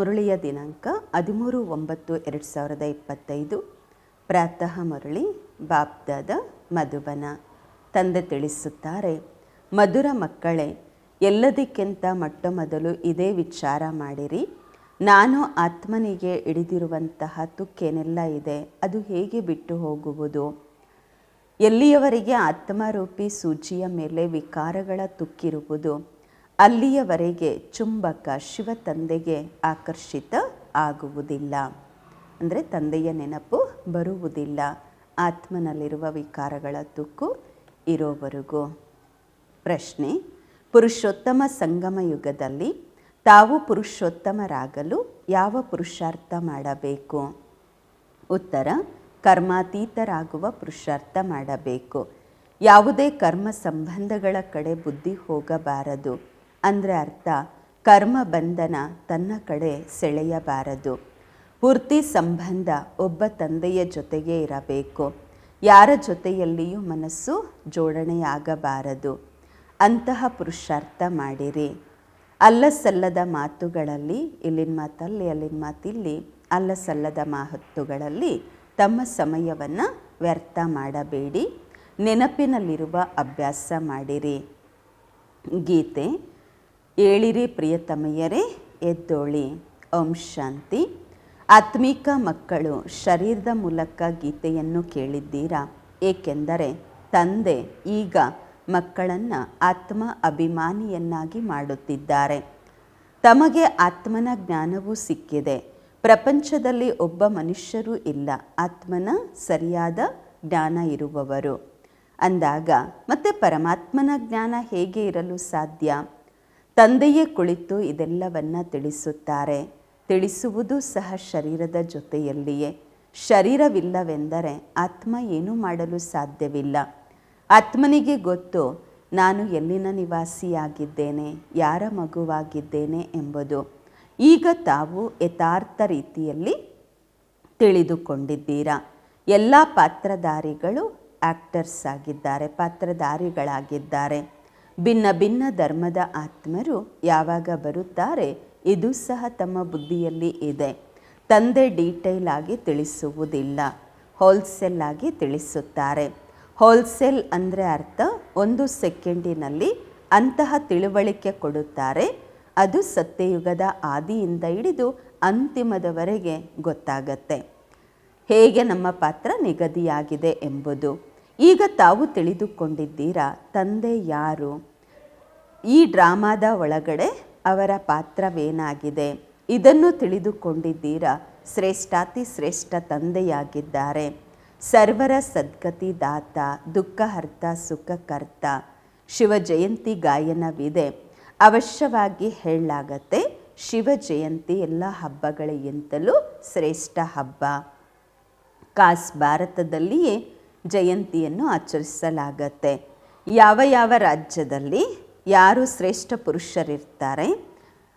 ಮುರಳಿಯ ದಿನಾಂಕ ಹದಿಮೂರು ಒಂಬತ್ತು ಎರಡು ಸಾವಿರದ ಇಪ್ಪತ್ತೈದು. ಪ್ರಾತಃ ಮುರಳಿ ಬಾಬ್ದಾದ ಮಧುಬನ. ತಂದೆ ತಿಳಿಸುತ್ತಾರೆ, ಮಧುರ ಮಕ್ಕಳೇ, ಎಲ್ಲದಕ್ಕಿಂತ ಮೊಟ್ಟ ಮೊದಲು ಇದೇ ವಿಚಾರ ಮಾಡಿರಿ. ನಾನು ಆತ್ಮನಿಗೆ ಹಿಡಿದಿರುವಂತಹ ತುಕ್ಕೇನೆಲ್ಲ ಇದೆ, ಅದು ಹೇಗೆ ಬಿಟ್ಟು ಹೋಗುವುದು? ಎಲ್ಲಿಯವರಿಗೆ ಆತ್ಮರೂಪಿ ಸೂಜಿಯ ಮೇಲೆ ವಿಕಾರಗಳ ತುಕ್ಕಿರುವುದು? ಅಲ್ಲಿಯವರೆಗೆ ಚುಂಬಕ ಶಿವ ತಂದೆಗೆ ಆಕರ್ಷಿತ ಆಗುವುದಿಲ್ಲ. ಅಂದರೆ ತಂದೆಯ ನೆನಪು ಬರುವುದಿಲ್ಲ. ಆತ್ಮನಲ್ಲಿರುವ ವಿಕಾರಗಳ ತುಕ್ಕು ಇರೋವರೆಗೂ. ಪ್ರಶ್ನೆ, ಪುರುಷೋತ್ತಮ ಸಂಗಮ ಯುಗದಲ್ಲಿ ತಾವು ಪುರುಷೋತ್ತಮರಾಗಲು ಯಾವ ಪುರುಷಾರ್ಥ ಮಾಡಬೇಕು? ಉತ್ತರ, ಕರ್ಮಾತೀತರಾಗುವ ಪುರುಷಾರ್ಥ ಮಾಡಬೇಕು. ಯಾವುದೇ ಕರ್ಮ ಸಂಬಂಧಗಳ ಕಡೆ ಬುದ್ಧಿ ಹೋಗಬಾರದು. ಅಂದರೆ ಅರ್ಥ, ಕರ್ಮ ಬಂಧನ ತನ್ನ ಕಡೆ ಸೆಳೆಯಬಾರದು. ಪೂರ್ತಿ ಸಂಬಂಧ ಒಬ್ಬ ತಂದೆಯ ಜೊತೆಗೆ ಇರಬೇಕು. ಯಾರ ಜೊತೆಯಲ್ಲಿಯೂ ಮನಸ್ಸು ಜೋಡಣೆಯಾಗಬಾರದು. ಅಂತಹ ಪುರುಷಾರ್ಥ ಮಾಡಿರಿ. ಅಲ್ಲ ಸಲ್ಲದ ಮಾತುಗಳಲ್ಲಿ, ಇಲ್ಲಿನ ಮಾತಲ್ಲಿ, ಅಲ್ಲಿನ ಮಾತಿಲ್ಲಿ ಅಲ್ಲ ಸಲ್ಲದ ಮಾತುಗಳಲ್ಲಿ ತಮ್ಮ ಸಮಯವನ್ನು ವ್ಯರ್ಥ ಮಾಡಬೇಡಿ. ನೆನಪಿನಲ್ಲಿರುವ ಅಭ್ಯಾಸ ಮಾಡಿರಿ. ಗೀತೆ ಏಳಿರಿ ಪ್ರಿಯತಮಯ್ಯರೇ ಎದ್ದೋಳಿ. ಓಂ ಶಾಂತಿ. ಆತ್ಮೀಕ ಮಕ್ಕಳು, ಶರೀರದ ಮೂಲಕ ಗೀತೆಯನ್ನು ಕೇಳಿದ್ದೀರಾ? ಏಕೆಂದರೆ ತಂದೆ ಈಗ ಮಕ್ಕಳನ್ನು ಆತ್ಮ ಅಭಿಮಾನಿಯನ್ನಾಗಿ ಮಾಡುತ್ತಿದ್ದಾರೆ. ತಮಗೆ ಆತ್ಮನ ಜ್ಞಾನವೂ ಸಿಕ್ಕಿದೆ. ಪ್ರಪಂಚದಲ್ಲಿ ಒಬ್ಬ ಮನುಷ್ಯರೂ ಇಲ್ಲ. ಆತ್ಮನ ಸರಿಯಾದ ಜ್ಞಾನ ಇರುವವರು. ಅಂದಾಗ ಮತ್ತೆ ಪರಮಾತ್ಮನ ಜ್ಞಾನ ಹೇಗೆ ಇರಲು ಸಾಧ್ಯ? ತಂದೆಯೇ ಕುಳಿತು ಇದೆಲ್ಲವನ್ನ ತಿಳಿಸುತ್ತಾರೆ. ತಿಳಿಸುವುದು ಸಹ ಶರೀರದ ಜೊತೆಯಲ್ಲಿಯೇ. ಶರೀರವಿಲ್ಲವೆಂದರೆ ಆತ್ಮ ಏನೂ ಮಾಡಲು ಸಾಧ್ಯವಿಲ್ಲ. ಆತ್ಮನಿಗೆ ಗೊತ್ತು, ನಾನು ಎಲ್ಲಿನ ನಿವಾಸಿಯಾಗಿದ್ದೇನೆ, ಯಾರ ಮಗುವಾಗಿದ್ದೇನೆ ಎಂಬುದು. ಈಗ ತಾವು ಯಥಾರ್ಥ ರೀತಿಯಲ್ಲಿ ತಿಳಿದುಕೊಂಡಿದ್ದೀರಾ. ಎಲ್ಲ ಪಾತ್ರಧಾರಿಗಳು ಆ್ಯಕ್ಟರ್ಸ್ ಆಗಿದ್ದಾರೆ, ಪಾತ್ರಧಾರಿಗಳಾಗಿದ್ದಾರೆ. ಭಿನ್ನ ಭಿನ್ನ ಧರ್ಮದ ಆತ್ಮರು ಯಾವಾಗ ಬರುತ್ತಾರೆ, ಇದು ಸಹ ತಮ್ಮ ಬುದ್ಧಿಯಲ್ಲಿ ಇದೆ. ತಂದೆ ಡೀಟೇಲ್ ಆಗಿ ತಿಳಿಸುವುದಿಲ್ಲ, ಹೋಲ್ಸೇಲ್ ಆಗಿ ತಿಳಿಸುತ್ತಾರೆ. ಹೋಲ್ಸೇಲ್ ಅಂದರೆ ಅರ್ಥ, ಒಂದು ಸೆಕೆಂಡಿನಲ್ಲಿ ಅಂತಹ ತಿಳುವಳಿಕೆ ಕೊಡುತ್ತಾರೆ, ಅದು ಸತ್ಯಯುಗದ ಆದಿಯಿಂದ ಹಿಡಿದು ಅಂತಿಮದವರೆಗೆ ಗೊತ್ತಾಗತ್ತೆ. ಹೇಗೆ ನಮ್ಮ ಪಾತ್ರ ನಿಗದಿಯಾಗಿದೆ ಎಂಬುದು. ಈಗ ತಾವು ತಿಳಿದುಕೊಂಡಿದ್ದೀರಾ, ತಂದೆ ಯಾರು? ಈ ಡ್ರಾಮಾದ ಒಳಗಡೆ ಅವರ ಪಾತ್ರವೇನಾಗಿದೆ? ಇದನ್ನು ತಿಳಿದುಕೊಂಡಿದ್ದೀರಾ? ಶ್ರೇಷ್ಠಾತಿ ಶ್ರೇಷ್ಠ ತಂದೆಯಾಗಿದ್ದಾರೆ. ಸರ್ವರ ಸದ್ಗತಿ ದಾತ, ದುಃಖಹರ್ತ, ಸುಖಕರ್ತ ಶಿವ ಜಯಂತಿ ಗಾಯನವಿದೆ. ಅವಶ್ಯವಾಗಿ ಹೇಳಲಾಗತ್ತೆ ಶಿವ ಜಯಂತಿ ಎಲ್ಲ ಹಬ್ಬಗಳಿಗಿಂತಲೂ ಶ್ರೇಷ್ಠ ಹಬ್ಬ. ಕಾಸ್ ಭಾರತದಲ್ಲಿಯೇ ಜಯಂತಿಯನ್ನು ಆಚರಿಸಲಾಗತ್ತೆ. ಯಾವ ಯಾವ ರಾಜ್ಯದಲ್ಲಿ? ಯಾರು ಶ್ರೇಷ್ಠ ಪುರುಷರಿರ್ತಾರೆ,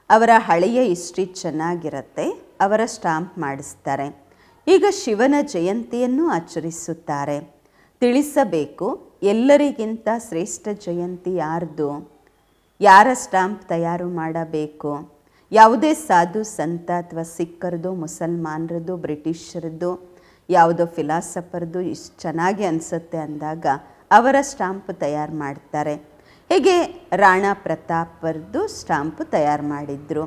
ಅವರ ಹಳೆಯ ಹಿಸ್ಟ್ರಿ ಚೆನ್ನಾಗಿರುತ್ತೆ, ಅವರ ಸ್ಟಾಂಪ್ ಮಾಡಿಸ್ತಾರೆ. ಈಗ ಶಿವನ ಜಯಂತಿಯನ್ನು ಆಚರಿಸುತ್ತಾರೆ. ತಿಳಿಸಬೇಕು, ಎಲ್ಲರಿಗಿಂತ ಶ್ರೇಷ್ಠ ಜಯಂತಿ ಯಾರ್ದು? ಯಾರ ಸ್ಟಾಂಪ್ ತಯಾರು ಮಾಡಬೇಕು? ಯಾವುದೇ ಸಾಧು, ಸಂತ ಅಥವಾ ಸಿಖ್ಖರದು ಮುಸಲ್ಮಾನರದು ಬ್ರಿಟಿಷರದ್ದು, ಯಾವುದೋ ಫಿಲಾಸಫರ್ದು, ಇಷ್ಟು ಚೆನ್ನಾಗಿ ಅನಿಸುತ್ತೆ ಅಂದಾಗ ಅವರ ಸ್ಟಾಂಪ್ ತಯಾರು ಮಾಡ್ತಾರೆ. ಹೀಗೆ ರಾಣಾ ಪ್ರತಾಪರ್ದು ಸ್ಟಾಂಪು ತಯಾರು ಮಾಡಿದ್ರು.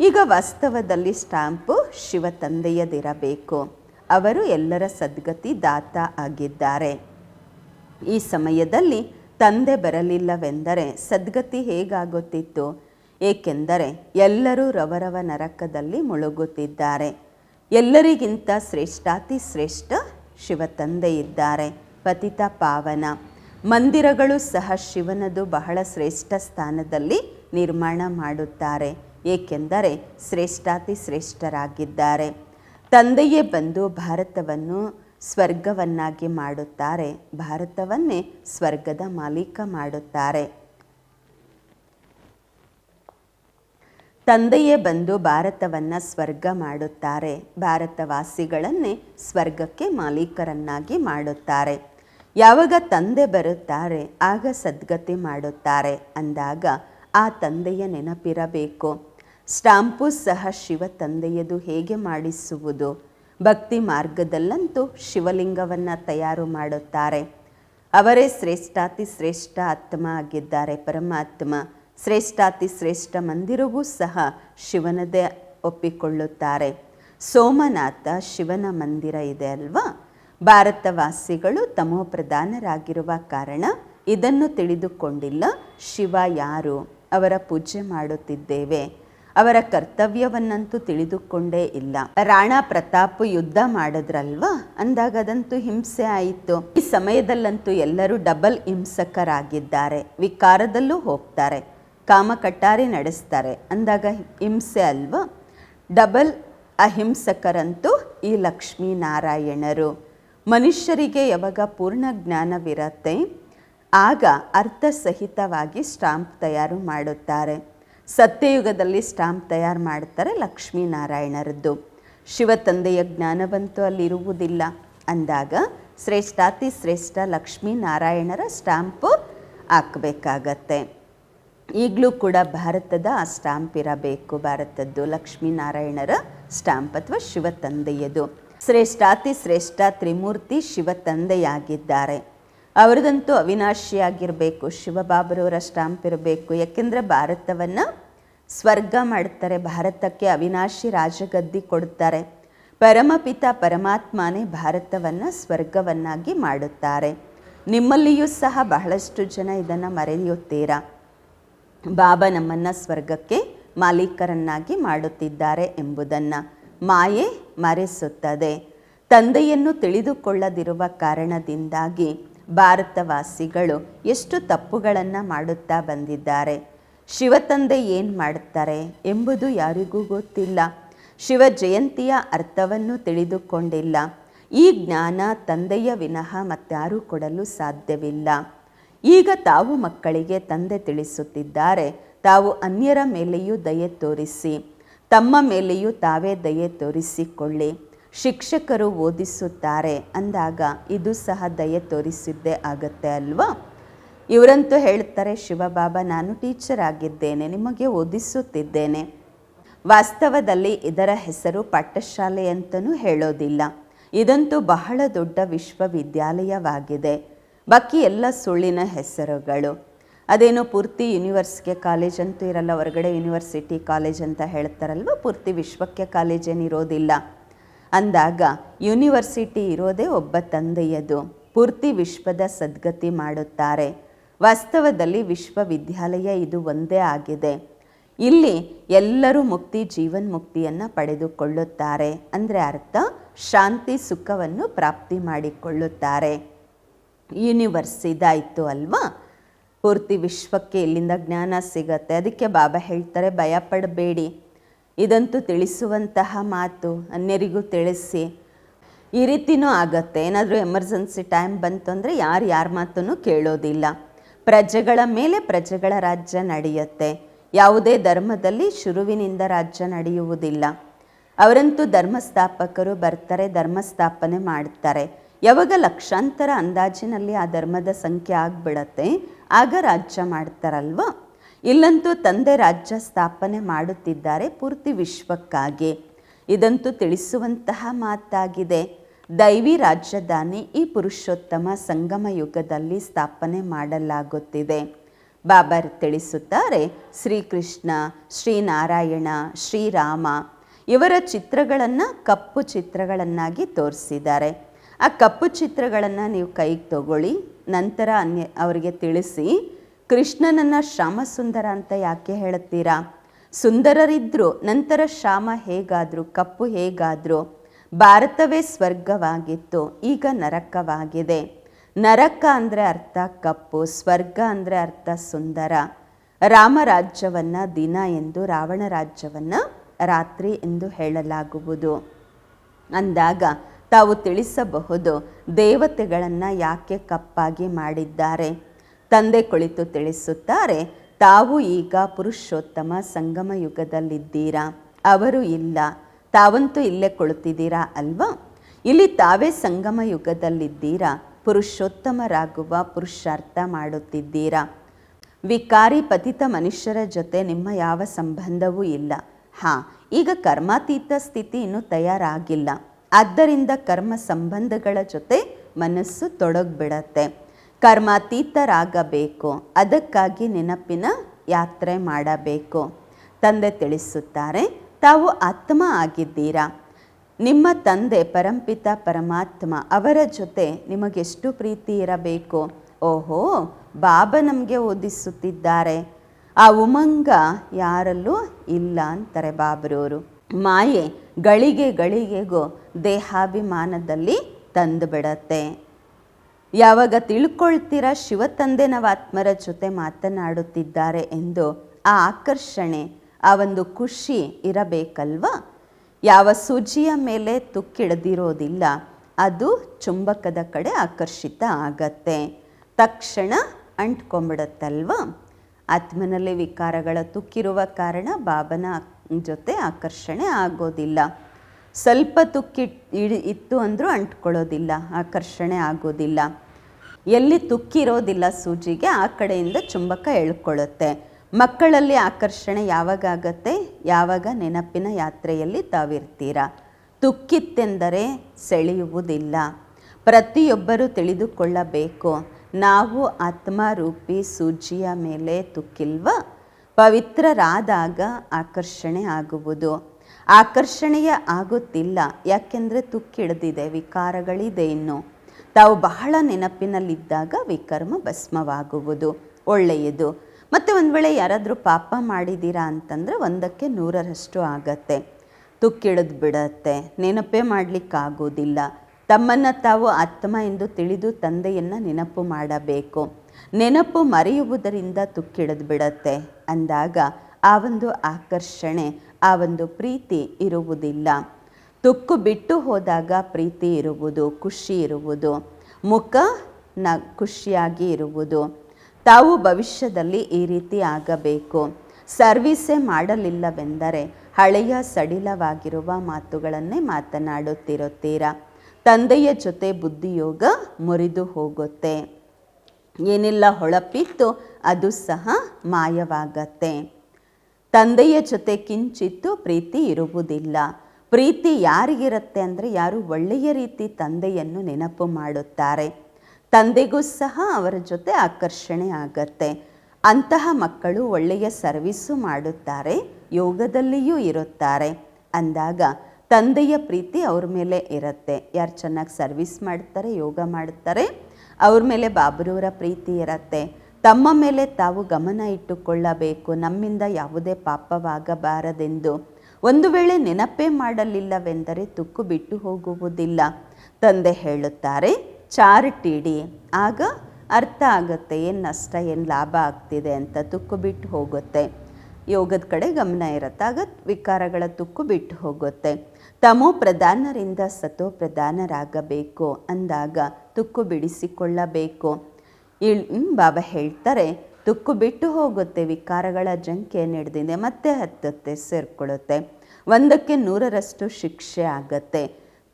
ಈಗ ವಾಸ್ತವದಲ್ಲಿ ಸ್ಟಾಂಪು ಶಿವ ತಂದೆಯದಿರಬೇಕು. ಅವರು ಎಲ್ಲರ ಸದ್ಗತಿ ದಾತ ಆಗಿದ್ದಾರೆ. ಈ ಸಮಯದಲ್ಲಿ ತಂದೆ ಬರಲಿಲ್ಲವೆಂದರೆ ಸದ್ಗತಿ ಹೇಗಾಗುತ್ತಿತ್ತು? ಏಕೆಂದರೆ ಎಲ್ಲರೂ ರವರವ ನರಕದಲ್ಲಿ ಮುಳುಗುತ್ತಿದ್ದಾರೆ. ಎಲ್ಲರಿಗಿಂತ ಶ್ರೇಷ್ಠಾತಿ ಶ್ರೇಷ್ಠ ಶಿವ ತಂದೆ ಇದ್ದಾರೆ ಪತಿತ ಪಾವನ. ಮಂದಿರಗಳು ಸಹ ಶಿವನದು ಬಹಳ ಶ್ರೇಷ್ಠ ಸ್ಥಾನದಲ್ಲಿ ನಿರ್ಮಾಣ ಮಾಡುತ್ತಾರೆ. ಏಕೆಂದರೆ ಶ್ರೇಷ್ಠಾತಿ ಶ್ರೇಷ್ಠರಾಗಿದ್ದಾರೆ. ತಂದೆಯೇ ಬಂದು ಭಾರತವನ್ನು ಸ್ವರ್ಗವನ್ನಾಗಿ ಮಾಡುತ್ತಾರೆ. ಭಾರತವನ್ನೇ ಸ್ವರ್ಗದ ಮಾಲೀಕ ಮಾಡುತ್ತಾರೆ. ತಂದೆಯೇ ಬಂದು ಭಾರತವನ್ನು ಸ್ವರ್ಗ ಮಾಡುತ್ತಾರೆ. ಭಾರತವಾಸಿಗಳನ್ನೇ ಸ್ವರ್ಗಕ್ಕೆ ಮಾಲೀಕರನ್ನಾಗಿ ಮಾಡುತ್ತಾರೆ. ಯಾವಾಗ ತಂದೆ ಬರುತ್ತಾರೆ, ಆಗ ಸದ್ಗತಿ ಮಾಡುತ್ತಾರೆ ಅಂದಾಗ ಆ ತಂದೆಯ ನೆನಪಿರಬೇಕು. ಸ್ಟಾಂಪು ಸಹ ಶಿವ ತಂದೆಯದು ಹೇಗೆ ಮಾಡಿಸುವುದು? ಭಕ್ತಿ ಮಾರ್ಗದಲ್ಲಂತೂ ಶಿವಲಿಂಗವನ್ನು ತಯಾರು ಮಾಡುತ್ತಾರೆ. ಅವರೇ ಶ್ರೇಷ್ಠಾತಿ ಶ್ರೇಷ್ಠ ಆತ್ಮ ಆಗಿದ್ದಾರೆ ಪರಮಾತ್ಮ. ಶ್ರೇಷ್ಠಾತಿ ಶ್ರೇಷ್ಠ ಮಂದಿರವೂ ಸಹ ಶಿವನದೇ ಒಪ್ಪಿಕೊಳ್ಳುತ್ತಾರೆ. ಸೋಮನಾಥ ಶಿವನ ಮಂದಿರ ಇದೆ ಅಲ್ವಾ? ಭಾರತವಾಸಿಗಳು ತಮೋ ಪ್ರಧಾನರಾಗಿರುವ ಕಾರಣ ಇದನ್ನು ತಿಳಿದುಕೊಂಡಿಲ್ಲ. ಶಿವ ಯಾರು? ಅವರ ಪೂಜೆ ಮಾಡುತ್ತಿದ್ದೇವೆ. ಅವರ ಕರ್ತವ್ಯವನ್ನಂತೂ ತಿಳಿದುಕೊಂಡೇ ಇಲ್ಲ. ರಾಣಾ ಪ್ರತಾಪ್ ಯುದ್ಧ ಮಾಡಿದ್ರಲ್ವಾ? ಅಂದಾಗ ಅದಂತೂ ಹಿಂಸೆ ಆಯಿತು. ಈ ಸಮಯದಲ್ಲಂತೂ ಎಲ್ಲರೂ ಡಬಲ್ ಹಿಂಸಕರಾಗಿದ್ದಾರೆ. ವಿಕಾರದಲ್ಲೂ ಹೋಗ್ತಾರೆ. ಕಾಮ ಕಟ್ಟಾರಿ ನಡೆಸ್ತಾರೆ. ಅಂದಾಗ ಹಿಂಸೆ ಅಲ್ವಾ? ಡಬಲ್ ಅಹಿಂಸಕರಂತೂ ಈ ಲಕ್ಷ್ಮೀನಾರಾಯಣರು. ಮನುಷ್ಯರಿಗೆ ಯಾವಾಗ ಪೂರ್ಣ ಜ್ಞಾನವಿರತ್ತೆ, ಆಗ ಅರ್ಥ ಸಹಿತವಾಗಿ ಸ್ಟಾಂಪ್ ತಯಾರು ಮಾಡುತ್ತಾರೆ. ಸತ್ಯಯುಗದಲ್ಲಿ ಸ್ಟಾಂಪ್ ತಯಾರು ಮಾಡ್ತಾರೆ ಲಕ್ಷ್ಮೀನಾರಾಯಣರದ್ದು. ಶಿವತಂದೆಯ ಜ್ಞಾನವಂತೂ ಅಲ್ಲಿರುವುದಿಲ್ಲ. ಅಂದಾಗ ಶ್ರೇಷ್ಠಾತಿ ಶ್ರೇಷ್ಠ ಲಕ್ಷ್ಮೀನಾರಾಯಣರ ಸ್ಟಾಂಪು ಹಾಕಬೇಕಾಗತ್ತೆ. ಈಗಲೂ ಕೂಡ ಭಾರತದ ಆ ಸ್ಟಾಂಪ್ ಇರಬೇಕು, ಭಾರತದ್ದು ಲಕ್ಷ್ಮೀನಾರಾಯಣರ ಸ್ಟಾಂಪ್ ಅಥವಾ ಶಿವ ತಂದೆಯದು. ಶ್ರೇಷ್ಠಾತಿ ಶ್ರೇಷ್ಠ ತ್ರಿಮೂರ್ತಿ ಶಿವ ತಂದೆಯಾಗಿದ್ದಾರೆ. ಅವರದಂತೂ ಅವಿನಾಶಿಯಾಗಿರಬೇಕು, ಶಿವಬಾಬರವರ ಸ್ಟಾಂಪ್ ಇರಬೇಕು. ಯಾಕೆಂದರೆ ಭಾರತವನ್ನು ಸ್ವರ್ಗ ಮಾಡ್ತಾರೆ, ಭಾರತಕ್ಕೆ ಅವಿನಾಶಿ ರಾಜಗದ್ದಿ ಕೊಡ್ತಾರೆ. ಪರಮಪಿತ ಪರಮಾತ್ಮನೇ ಭಾರತವನ್ನು ಸ್ವರ್ಗವನ್ನಾಗಿ ಮಾಡುತ್ತಾರೆ. ನಿಮ್ಮಲ್ಲಿಯೂ ಸಹ ಬಹಳಷ್ಟು ಜನ ಇದನ್ನು ಮರೆಯುತ್ತೀರಾ? ಬಾಬಾ ನಮ್ಮನ್ನು ಸ್ವರ್ಗಕ್ಕೆ ಮಾಲೀಕರನ್ನಾಗಿ ಮಾಡುತ್ತಿದ್ದಾರೆ ಎಂಬುದನ್ನು. ಮಾಯೆ ಮರೆಸುತ್ತದೆ. ತಂದೆಯನ್ನು ತಿಳಿದುಕೊಳ್ಳದಿರುವ ಕಾರಣದಿಂದಾಗಿ ಭಾರತವಾಸಿಗಳು ಎಷ್ಟು ತಪ್ಪುಗಳನ್ನು ಮಾಡುತ್ತಾ ಬಂದಿದ್ದಾರೆ. ಶಿವತಂದೆ ಏನು ಮಾಡುತ್ತಾರೆ ಎಂಬುದು ಯಾರಿಗೂ ಗೊತ್ತಿಲ್ಲ. ಶಿವ ಜಯಂತಿಯ ಅರ್ಥವನ್ನು ತಿಳಿದುಕೊಂಡಿಲ್ಲ. ಈ ಜ್ಞಾನ ತಂದೆಯ ವಿನಃ ಮತ್ತಾರೂ ಕೊಡಲು ಸಾಧ್ಯವಿಲ್ಲ. ಈಗ ತಾವು ಮಕ್ಕಳಿಗೆ ತಂದೆ ತಿಳಿಸುತ್ತಿದ್ದಾರೆ. ತಾವು ಅನ್ಯರ ಮೇಲೆಯೂ ದಯೆ ತೋರಿಸಿ. ತಮ್ಮ ಮೇಲೆಯೂ ತಾವೇ ದಯೆ ತೋರಿಸಿಕೊಳ್ಳಿ. ಶಿಕ್ಷಕರು ಓದಿಸುತ್ತಾರೆ. ಅಂದಾಗ ಇದು ಸಹ ದಯೆ ತೋರಿಸಿದ್ದೇ ಆಗತ್ತೆ ಅಲ್ವಾ? ಇವರಂತೂ ಹೇಳ್ತಾರೆ, ಶಿವಬಾಬಾ, ನಾನು ಟೀಚರ್ ಆಗಿದ್ದೇನೆ, ನಿಮಗೆ ಓದಿಸುತ್ತಿದ್ದೇನೆ. ವಾಸ್ತವದಲ್ಲಿ ಇದರ ಹೆಸರು ಪಾಠಶಾಲೆ ಅಂತಲೂ ಹೇಳೋದಿಲ್ಲ. ಇದಂತೂ ಬಹಳ ದೊಡ್ಡ ವಿಶ್ವವಿದ್ಯಾಲಯವಾಗಿದೆ. ಬಾಕಿ ಎಲ್ಲ ಸುಳ್ಳಿನ ಹೆಸರುಗಳು. ಅದೇನೋ ಪೂರ್ತಿ ಯೂನಿವರ್ಸ್ಗೆ ಕಾಲೇಜ್ ಅಂತೂ ಇರಲ್ಲ, ಹೊರಗಡೆ ಯೂನಿವರ್ಸಿಟಿ ಕಾಲೇಜ್ ಅಂತ ಹೇಳ್ತಾರಲ್ವ? ಪೂರ್ತಿ ವಿಶ್ವಕ್ಕೆ ಕಾಲೇಜ್ ಏನಿರೋದಿಲ್ಲ ಅಂದಾಗ ಯೂನಿವರ್ಸಿಟಿ ಇರೋದೇ ಒಬ್ಬ ತಂದೆಯದು. ಪೂರ್ತಿ ವಿಶ್ವದ ಸದ್ಗತಿ ಮಾಡುತ್ತಾರೆ. ವಾಸ್ತವದಲ್ಲಿ ವಿಶ್ವವಿದ್ಯಾಲಯ ಇದು ಒಂದೇ ಆಗಿದೆ. ಇಲ್ಲಿ ಎಲ್ಲರೂ ಮುಕ್ತಿ, ಜೀವನ್ ಮುಕ್ತಿಯನ್ನು ಪಡೆದುಕೊಳ್ಳುತ್ತಾರೆ. ಅಂದರೆ ಅರ್ಥ, ಶಾಂತಿ ಸುಖವನ್ನು ಪ್ರಾಪ್ತಿ ಮಾಡಿಕೊಳ್ಳುತ್ತಾರೆ. ಯೂನಿವರ್ಸ್ ಇದಾಯಿತು ಅಲ್ವಾ? ಪೂರ್ತಿ ವಿಶ್ವಕ್ಕೆ ಇಲ್ಲಿಂದ ಜ್ಞಾನ ಸಿಗತ್ತೆ. ಅದಕ್ಕೆ ಬಾಬಾ ಹೇಳ್ತಾರೆ ಭಯ ಪಡಬೇಡಿ ಇದಂತೂ ತಿಳಿಸುವಂತಹ ಮಾತು, ಅನ್ಯರಿಗೂ ತಿಳಿಸಿ. ಈ ರೀತಿನೂ ಆಗತ್ತೆ. ಏನಾದರೂ ಎಮರ್ಜೆನ್ಸಿ ಟೈಮ್ ಬಂತು ಅಂದರೆ ಯಾರು ಯಾರ ಮಾತನ್ನು ಕೇಳೋದಿಲ್ಲ. ಪ್ರಜೆಗಳ ಮೇಲೆ ಪ್ರಜೆಗಳ ರಾಜ್ಯ ನಡೆಯುತ್ತೆ. ಯಾವುದೇ ಧರ್ಮದಲ್ಲಿ ಶುರುವಿನಿಂದ ರಾಜ್ಯ ನಡೆಯುವುದಿಲ್ಲ. ಅವರಂತೂ ಧರ್ಮಸ್ಥಾಪಕರು ಬರ್ತಾರೆ, ಧರ್ಮಸ್ಥಾಪನೆ ಮಾಡ್ತಾರೆ. ಯಾವಾಗ ಲಕ್ಷಾಂತರ ಅಂದಾಜಿನಲ್ಲಿ ಆ ಧರ್ಮದ ಸಂಖ್ಯೆ ಆಗಿಬಿಡತ್ತೆ. ಆಗ ರಾಜ್ಯ ಮಾಡ್ತಾರಲ್ವ? ಇಲ್ಲಂತೂ ತಂದೆ ರಾಜ್ಯ ಸ್ಥಾಪನೆ ಮಾಡುತ್ತಿದ್ದಾರೆ ಪೂರ್ತಿ ವಿಶ್ವಕ್ಕಾಗಿ. ಇದಂತೂ ತಿಳಿಸುವಂತಹ ಮಾತಾಗಿದೆ. ದೈವಿ ರಾಜಧಾನಿ ಈ ಪುರುಷೋತ್ತಮ ಸಂಗಮ ಯುಗದಲ್ಲಿ ಸ್ಥಾಪನೆ ಮಾಡಲಾಗುತ್ತಿದೆ. ಬಾಬರ್ ತಿಳಿಸುತ್ತಾರೆ, ಶ್ರೀಕೃಷ್ಣ, ಶ್ರೀನಾರಾಯಣ, ಶ್ರೀರಾಮ ಇವರ ಚಿತ್ರಗಳನ್ನು ಕಪ್ಪು ಚಿತ್ರಗಳನ್ನಾಗಿ ತೋರಿಸಿದ್ದಾರೆ. ಆ ಕಪ್ಪು ಚಿತ್ರಗಳನ್ನು ನೀವು ಕೈಗೆ ತಗೊಳ್ಳಿ, ನಂತರ ಅನ್ಯ, ಅವರಿಗೆ ತಿಳಿಸಿ, ಕೃಷ್ಣನನ್ನು ಶ್ಯಾಮ ಸುಂದರ ಅಂತ ಯಾಕೆ ಹೇಳುತ್ತೀರಾ? ಸುಂದರರಿದ್ದರು ನಂತರ ಶ್ಯಾಮ ಹೇಗಾದರೂ, ಕಪ್ಪು ಹೇಗಾದರು, ಭಾರತವೇ ಸ್ವರ್ಗವಾಗಿತ್ತು, ಈಗ ನರಕವಾಗಿದೆ. ನರಕ ಅಂದರೆ ಅರ್ಥ ಕಪ್ಪು, ಸ್ವರ್ಗ ಅಂದರೆ ಅರ್ಥ ಸುಂದರ. ರಾಮರಾಜ್ಯವನ್ನು ದಿನ ಎಂದು ರಾವಣ ರಾಜ್ಯವನ್ನು ರಾತ್ರಿ ಎಂದು ಹೇಳಲಾಗುವುದು. ಅಂದಾಗ ತಾವು ತಿಳಿಸಬಹುದು ದೇವತೆಗಳನ್ನು ಯಾಕೆ ಕಪ್ಪಾಗಿ ಮಾಡಿದ್ದಾರೆ. ತಂದೆ ಕುಳಿತು ತಿಳಿಸುತ್ತಾರೆ, ತಾವು ಈಗ ಪುರುಷೋತ್ತಮ ಸಂಗಮ ಯುಗದಲ್ಲಿದ್ದೀರಾ? ಅವರು ಇಲ್ಲ. ತಾವಂತೂ ಇಲ್ಲೇ ಕುಳಿತಿದ್ದೀರಾ ಅಲ್ವಾ? ಇಲ್ಲಿ ತಾವೇ ಸಂಗಮ ಯುಗದಲ್ಲಿದ್ದೀರಾ? ಪುರುಷೋತ್ತಮರಾಗುವ ಪುರುಷಾರ್ಥ ಮಾಡುತ್ತಿದ್ದೀರಾ? ವಿಕಾರಿ ಪತಿತ ಮನುಷ್ಯರ ಜೊತೆ ನಿಮ್ಮ ಯಾವ ಸಂಬಂಧವೂ ಇಲ್ಲ. ಹಾಂ, ಈಗ ಕರ್ಮಾತೀತ ಸ್ಥಿತಿ ಇನ್ನೂ ತಯಾರಾಗಿಲ್ಲ. ಆದ್ದರಿಂದ ಕರ್ಮ ಸಂಬಂಧಗಳ ಜೊತೆ ಮನಸ್ಸು ತೊಡಗ್ಬಿಡತ್ತೆ. ಕರ್ಮಾತೀತರಾಗಬೇಕು. ಅದಕ್ಕಾಗಿ ನೆನಪಿನ ಯಾತ್ರೆ ಮಾಡಬೇಕು. ತಂದೆ ತಿಳಿಸುತ್ತಾರೆ, ತಾವು ಆತ್ಮ ಆಗಿದ್ದೀರಾ? ನಿಮ್ಮ ತಂದೆ ಪರಂಪಿತ ಪರಮಾತ್ಮ, ಅವರ ಜೊತೆ ನಿಮಗೆಷ್ಟು ಪ್ರೀತಿ ಇರಬೇಕು? ಓಹೋ, ಬಾಬಾ ನಮಗೆ ಓದಿಸುತ್ತಿದ್ದಾರೆ. ಆ ಉಮಂಗ ಯಾರಲ್ಲೂ ಇಲ್ಲ ಅಂತಾರೆ ಬಾಬ್ರವರು ಮಾಯೆ ಗಳಿಗೆ ಗಳಿಗೆಗೂ ದೇಹಾಭಿಮಾನದಲ್ಲಿ ತಂದು ಬಿಡತ್ತೆ. ಯಾವಾಗ ತಿಳ್ಕೊಳ್ತೀರ ಶಿವತಂದೆ ನಾವು ಜೊತೆ ಮಾತನಾಡುತ್ತಿದ್ದಾರೆ ಎಂದು ಆ ಆಕರ್ಷಣೆ, ಆ ಒಂದು ಖುಷಿ ಇರಬೇಕಲ್ವಾ? ಯಾವ ಸೂಜಿಯ ಮೇಲೆ ತುಕ್ಕಿಡದಿರೋದಿಲ್ಲ, ಅದು ಚುಂಬಕದ ಕಡೆ ಆಕರ್ಷಿತ ಆಗತ್ತೆ. ತಕ್ಷಣ ಅಂಟ್ಕೊಂಬಿಡತ್ತಲ್ವ ಆತ್ಮನಲ್ಲಿ ವಿಕಾರಗಳ ತುಕ್ಕಿರುವ ಕಾರಣ ಬಾಬನ ಜೊತೆ ಆಕರ್ಷಣೆ ಆಗೋದಿಲ್ಲ. ಸ್ವಲ್ಪ ತುಕ್ಕಿ ಇಡಿ ಇತ್ತು ಅಂದರೂ ಅಂಟ್ಕೊಳ್ಳೋದಿಲ್ಲ, ಆಕರ್ಷಣೆ ಆಗೋದಿಲ್ಲ. ಎಲ್ಲಿ ತುಕ್ಕಿರೋದಿಲ್ಲ ಸೂಜಿಗೆ, ಆ ಕಡೆಯಿಂದ ಚುಂಬಕ ಎಳ್ಕೊಳ್ಳುತ್ತೆ. ಮಕ್ಕಳಲ್ಲಿ ಆಕರ್ಷಣೆ ಯಾವಾಗ ಆಗತ್ತೆ ಯಾವಾಗ ನೆನಪಿನ ಯಾತ್ರೆಯಲ್ಲಿ ತಾವಿರ್ತೀರಾ? ತುಕ್ಕಿತ್ತೆಂದರೆ ಸೆಳೆಯುವುದಿಲ್ಲ. ಪ್ರತಿಯೊಬ್ಬರು ತಿಳಿದುಕೊಳ್ಳಬೇಕು. ನಾವು ಆತ್ಮರೂಪಿ ಸೂಜಿಯ ಮೇಲೆ ತುಕ್ಕಿಲ್ವ? ಪವಿತ್ರರಾದಾಗ ಆಕರ್ಷಣೆ ಆಗುವುದು. ಆಕರ್ಷಣೆಯ ಆಗುತ್ತಿಲ್ಲ. ಯಾಕೆಂದರೆ ತುಕ್ಕಿಡ್ದಿದೆ, ವಿಕಾರಗಳಿದೆ ಇನ್ನು. ತಾವು ಬಹಳ ನೆನಪಿನಲ್ಲಿದ್ದಾಗ ವಿಕರ್ಮ ಭಸ್ಮವಾಗುವುದು. ಒಳ್ಳೆಯದು. ಮತ್ತು ಒಂದು ವೇಳೆ ಯಾರಾದರೂ ಪಾಪ ಮಾಡಿದ್ದೀರಾ ಅಂತಂದರೆ ಒಂದಕ್ಕೆ ನೂರರಷ್ಟು ಆಗತ್ತೆ. ತುಕ್ಕಿಳಿದು ಬಿಡತ್ತೆ. ನೆನಪೇ ಮಾಡಲಿಕ್ಕಾಗೋದಿಲ್ಲ ತಮ್ಮನ್ನು ತಾವು ಆತ್ಮ ಎಂದು ತಿಳಿದು ತಂದೆಯನ್ನು ನೆನಪು ಮಾಡಬೇಕು. ನೆನಪು ಮರೆಯುವುದರಿಂದ ತುಕ್ಕಿಳಿದು ಬಿಡತ್ತೆ. ಅಂದಾಗ ಆ ಒಂದು ಆಕರ್ಷಣೆ ಆ ಒಂದು ಪ್ರೀತಿ ಇರುವುದಿಲ್ಲ. ತುಕ್ಕು ಬಿಟ್ಟು ಹೋದಾಗ ಪ್ರೀತಿ ಇರುವುದು, ಖುಷಿ ಇರುವುದು, ಮುಖ ನ ಖುಷಿಯಾಗಿ ಇರುವುದು. ತಾವು ಭವಿಷ್ಯದಲ್ಲಿ ಈ ರೀತಿ ಆಗಬೇಕು. ಸರ್ವಿಸೇ ಮಾಡಲಿಲ್ಲವೆಂದರೆ ಹಳೆಯ ಸಡಿಲವಾಗಿರುವ ಮಾತುಗಳನ್ನೇ ಮಾತನಾಡುತ್ತಿರುತ್ತೀರಾ. ತಂದೆಯ ಜೊತೆ ಬುದ್ಧಿಯೋಗ ಮುರಿದು ಹೋಗುತ್ತೆ. ಏನೆಲ್ಲ ಹೊಳಪಿತ್ತು ಅದು ಸಹ ಮಾಯವಾಗತ್ತೆ. ತಂದೆಯ ಜೊತೆ ಕಿಂಚಿತ್ತು ಪ್ರೀತಿ ಇರುವುದಿಲ್ಲ. ಪ್ರೀತಿ ಯಾರಿಗಿರುತ್ತೆ ಅಂದರೆ ಯಾರು ಒಳ್ಳೆಯ ರೀತಿ ತಂದೆಯನ್ನು ನೆನಪು ಮಾಡುತ್ತಾರೆ. ತಂದೆಗೂ ಸಹ ಅವರ ಜೊತೆ ಆಕರ್ಷಣೆ ಆಗತ್ತೆ. ಅಂತಹ ಮಕ್ಕಳು ಒಳ್ಳೆಯ ಸರ್ವಿಸ್ಸು ಮಾಡುತ್ತಾರೆ, ಯೋಗದಲ್ಲಿಯೂ ಇರುತ್ತಾರೆ. ಅಂದಾಗ ತಂದೆಯ ಪ್ರೀತಿ ಅವ್ರ ಮೇಲೆ ಇರುತ್ತೆ. ಯಾರು ಚೆನ್ನಾಗಿ ಸರ್ವಿಸ್ ಮಾಡ್ತಾರೆ, ಯೋಗ ಮಾಡ್ತಾರೆ, ಅವ್ರ ಮೇಲೆ ಬಾಬರವರ ಪ್ರೀತಿ ಇರತ್ತೆ. ತಮ್ಮ ಮೇಲೆ ತಾವು ಗಮನ ಇಟ್ಟುಕೊಳ್ಳಬೇಕು. ನಮ್ಮಿಂದ ಯಾವುದೇ ಪಾಪವಾಗಬಾರದೆಂದು. ಒಂದು ವೇಳೆ ನೆನಪೇ ಮಾಡಲಿಲ್ಲವೆಂದರೆ ತುಕ್ಕು ಬಿಟ್ಟು ಹೋಗುವುದಿಲ್ಲ. ತಂದೆ ಹೇಳುತ್ತಾರೆ, ಚಾರಿಟಿಡಿ. ಆಗ ಅರ್ಥ ಆಗುತ್ತೆ, ಏನು ನಷ್ಟ, ಏನು ಲಾಭ ಆಗ್ತಿದೆ ಅಂತ ತುಕ್ಕು ಬಿಟ್ಟು ಹೋಗುತ್ತೆ. ಯೋಗದ ಕಡೆ ಗಮನ ಇರುತ್ತೆ, ಆಗ ವಿಕಾರಗಳ ತುಕ್ಕು ಬಿಟ್ಟು ಹೋಗುತ್ತೆ. ತಮೋ ಪ್ರಧಾನರಿಂದ ಸತೋ ಪ್ರಧಾನರಾಗಬೇಕು. ಅಂದಾಗ ತುಕ್ಕು ಬಿಡಿಸಿಕೊಳ್ಳಬೇಕು. ಇಳ್ ಬಾಬಾ ಹೇಳ್ತಾರೆ, ತುಕ್ಕು ಬಿಟ್ಟು ಹೋಗುತ್ತೆ, ವಿಕಾರಗಳ ಜಂಕೆ ನಡೆದಿದೆ, ಮತ್ತೆ ಹತ್ತುತ್ತೆ, ಸೇರ್ಕೊಳ್ಳುತ್ತೆ. ಒಂದಕ್ಕೆ ನೂರರಷ್ಟು ಶಿಕ್ಷೆ ಆಗತ್ತೆ.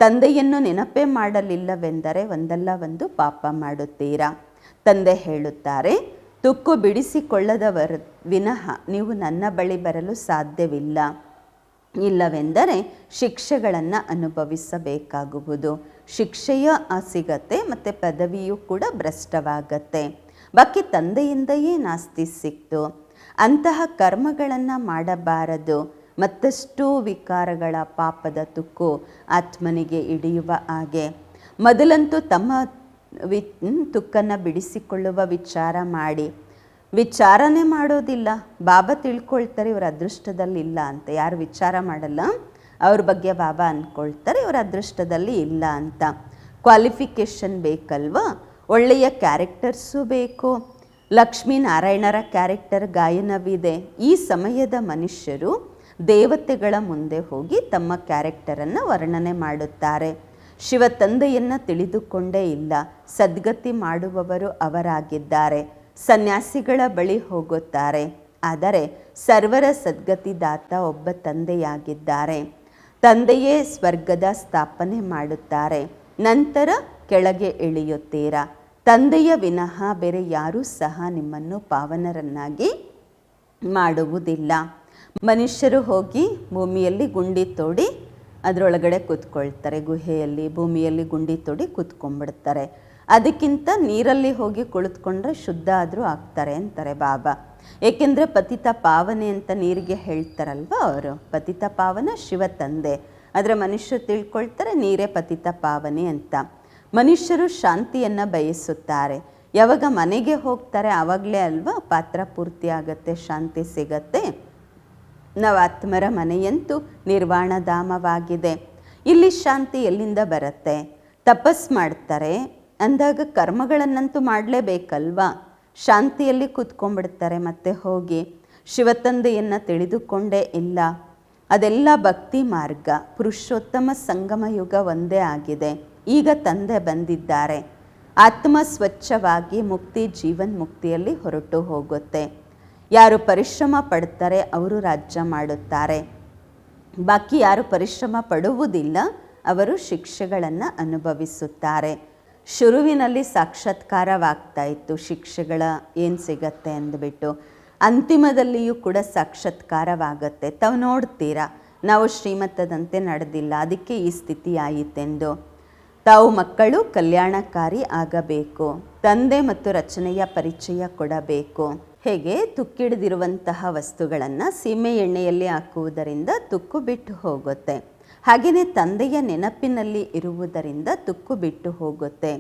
ತಂದೆಯನ್ನು ನೆನಪೇ ಮಾಡಲಿಲ್ಲವೆಂದರೆ ಒಂದಲ್ಲ ಒಂದು ಪಾಪ ಮಾಡುತ್ತೀರಾ? ತಂದೆ ಹೇಳುತ್ತಾರೆ, ತುಕ್ಕು ಬಿಡಿಸಿಕೊಳ್ಳದವರ ವಿನಃ ನೀವು ನನ್ನ ಬಳಿ ಬರಲು ಸಾಧ್ಯವಿಲ್ಲ. ಇಲ್ಲವೆಂದರೆ ಶಿಕ್ಷೆಗಳನ್ನು ಅನುಭವಿಸಬೇಕಾಗುವುದು. ಶಿಕ್ಷೆಯ ಸಿಗತ್ತೆ ಮತ್ತು ಪದವಿಯೂ ಕೂಡ ಭ್ರಷ್ಟವಾಗತ್ತೆ. ಬಾಕಿ ತಂದೆಯಿಂದ ನಾಸ್ತಿ ಸಿಕ್ತು. ಅಂತಹ ಕರ್ಮಗಳನ್ನು ಮಾಡಬಾರದು. ಮತ್ತಷ್ಟು ವಿಕಾರಗಳ ಪಾಪದ ತುಕ್ಕು ಆತ್ಮನಿಗೆ ಹಿಡಿಯುವ ಹಾಗೆ. ಮೊದಲಂತೂ ತಮ್ಮ ವಿ ತುಕ್ಕನ್ನು ಬಿಡಿಸಿಕೊಳ್ಳುವ ವಿಚಾರ ಮಾಡಿ. ವಿಚಾರನೇ ಮಾಡೋದಿಲ್ಲ. ಬಾಬಾ ತಿಳ್ಕೊಳ್ತಾರೆ ಇವರ ಅದೃಷ್ಟದಲ್ಲಿ ಇಲ್ಲ ಅಂತ. ಯಾರು ವಿಚಾರ ಮಾಡಲ್ಲ. ಅವ್ರ ಬಗ್ಗೆ ಬಾಬಾ ಅಂದ್ಕೊಳ್ತಾರೆ ಇವರ ಅದೃಷ್ಟದಲ್ಲಿ ಇಲ್ಲ ಅಂತ. ಕ್ವಾಲಿಫಿಕೇಷನ್ ಬೇಕಲ್ವಾ? ಒಳ್ಳೆಯ ಕ್ಯಾರೆಕ್ಟರ್ಸು ಬೇಕು. ಲಕ್ಷ್ಮೀನಾರಾಯಣರ ಕ್ಯಾರೆಕ್ಟರ್ ಗಾಯನವಿದೆ. ಈ ಸಮಯದ ಮನುಷ್ಯರು ದೇವತೆಗಳ ಮುಂದೆ ಹೋಗಿ ತಮ್ಮ ಕ್ಯಾರೆಕ್ಟರನ್ನು ವರ್ಣನೆ ಮಾಡುತ್ತಾರೆ. ಶಿವ ತಂದೆಯನ್ನು ತಿಳಿದುಕೊಂಡೇ ಇಲ್ಲ. ಸದ್ಗತಿ ಮಾಡುವವರು ಅವರಾಗಿದ್ದಾರೆ. ಸನ್ಯಾಸಿಗಳ ಬಳಿ ಹೋಗುತ್ತಾರೆ. ಆದರೆ ಸರ್ವರ ಸದ್ಗತಿದಾತ ಒಬ್ಬ ತಂದೆಯಾಗಿದ್ದಾರೆ. ತಂದೆಯೇ ಸ್ವರ್ಗದ ಸ್ಥಾಪನೆ ಮಾಡುತ್ತಾರೆ. ನಂತರ ಕೆಳಗೆ ಇಳಿಯುತ್ತೀರಾ. ತಂದೆಯ ವಿನಃ ಬೇರೆ ಯಾರೂ ಸಹ ನಿಮ್ಮನ್ನು ಪಾವನರನ್ನಾಗಿ ಮಾಡುವುದಿಲ್ಲ. ಮನುಷ್ಯರು ಹೋಗಿ ಭೂಮಿಯಲ್ಲಿ ಗುಂಡಿ ತೋಡಿ ಅದರೊಳಗಡೆ ಕೂತ್ಕೊಳ್ತಾರೆ. ಗುಹೆಯಲ್ಲಿ ಭೂಮಿಯಲ್ಲಿ ಗುಂಡಿ ತೋಡಿ ಕೂತ್ಕೊಂಡ್ಬಿಡ್ತಾರೆ. ಅದಕ್ಕಿಂತ ನೀರಲ್ಲಿ ಹೋಗಿ ಕುಳಿತುಕೊಂಡ್ರೆ ಶುದ್ಧ ಆದರೂ ಆಗ್ತಾರೆ ಅಂತಾರೆ ಬಾಬಾ. ಏಕೆಂದರೆ ಪತಿತ ಪಾವನೆ ಅಂತ ನೀರಿಗೆ ಹೇಳ್ತಾರಲ್ವ ಅವರು? ಪತಿತ ಪಾವನ ಶಿವ ತಂದೆ. ಆದರೆ ಮನುಷ್ಯರು ತಿಳ್ಕೊಳ್ತಾರೆ ನೀರೇ ಪತಿತ ಪಾವನೆ ಅಂತ. ಮನುಷ್ಯರು ಶಾಂತಿಯನ್ನು ಬಯಸುತ್ತಾರೆ. ಯಾವಾಗ ಮನೆಗೆ ಹೋಗ್ತಾರೆ ಆವಾಗಲೇ ಅಲ್ವಾ? ಪಾತ್ರ ಪೂರ್ತಿ ಆಗತ್ತೆ, ಶಾಂತಿ ಸಿಗತ್ತೆ. ನಾವು ಆತ್ಮರ ಮನೆಯಂತೂ ನಿರ್ವಾಣಧಾಮವಾಗಿದೆ ಇಲ್ಲಿ ಶಾಂತಿ ಎಲ್ಲಿಂದ ಬರುತ್ತೆ? ತಪಸ್ ಮಾಡ್ತಾರೆ ಅಂದಾಗ ಕರ್ಮಗಳನ್ನಂತೂ ಮಾಡಲೇಬೇಕಲ್ವಾ? ಶಾಂತಿಯಲ್ಲಿ ಕೂತ್ಕೊಂಡ್ಬಿಡ್ತಾರೆ ಮತ್ತೆ ಹೋಗಿ. ಶಿವತಂದೆಯನ್ನು ತಿಳಿದುಕೊಂಡೇ ಇಲ್ಲ. ಅದೆಲ್ಲ ಭಕ್ತಿ ಮಾರ್ಗ. ಪುರುಷೋತ್ತಮ ಸಂಗಮ ಯುಗ ಒಂದೇ ಆಗಿದೆ. ಈಗ ತಂದೆ ಬಂದಿದ್ದಾರೆ. ಆತ್ಮ ಸ್ವಚ್ಛವಾಗಿ ಮುಕ್ತಿ, ಜೀವನ್ ಮುಕ್ತಿಯಲ್ಲಿ ಹೊರಟು ಹೋಗುತ್ತೆ. ಯಾರು ಪರಿಶ್ರಮ ಪಡ್ತಾರೆ ಅವರು ರಾಜ್ಯ ಮಾಡುತ್ತಾರೆ. ಬಾಕಿ ಯಾರು ಪರಿಶ್ರಮ ಪಡುವುದಿಲ್ಲ ಅವರು ಶಿಕ್ಷೆಗಳನ್ನು ಅನುಭವಿಸುತ್ತಾರೆ. ಶುರುವಿನಲ್ಲಿ ಸಾಕ್ಷಾತ್ಕಾರವಾಗ್ತಾ ಇತ್ತು. ಶಿಕ್ಷೆಗಳ ಏನು ಸಿಗತ್ತೆ ಅಂದ್ಬಿಟ್ಟು ಅಂತಿಮದಲ್ಲಿಯೂ ಕೂಡ ಸಾಕ್ಷಾತ್ಕಾರವಾಗತ್ತೆ. ತಾವು ನೋಡ್ತೀರಾ, ನಾವು ಶ್ರೀಮಂತದಂತೆ ನಡೆದಿಲ್ಲ, ಅದಕ್ಕೆ ಈ ಸ್ಥಿತಿ ಆಯಿತೆಂದು. ತಾವು ಮಕ್ಕಳು ಕಲ್ಯಾಣಕಾರಿ ಆಗಬೇಕು, ತಂದೆ ಮತ್ತು ರಚನೆಯ ಪರಿಚಯ ಕೊಡಬೇಕು. ಹೇಗೆ? ತುಕ್ಕಿಡಿದಿರುವಂತಹ ವಸ್ತುಗಳನ್ನು ಸೀಮೆ ಎಣ್ಣೆಯಲ್ಲಿ ಹಾಕುವುದರಿಂದ ತುಕ್ಕು ಬಿಟ್ಟು ಹೋಗುತ್ತೆ. ಹಾಗೆಯೇ ತಂದೆಯ ನೆನಪಿನಲ್ಲಿ ಇರುವುದರಿಂದ ತುಕ್ಕು ಬಿಟ್ಟು ಹೋಗುತ್ತೆ.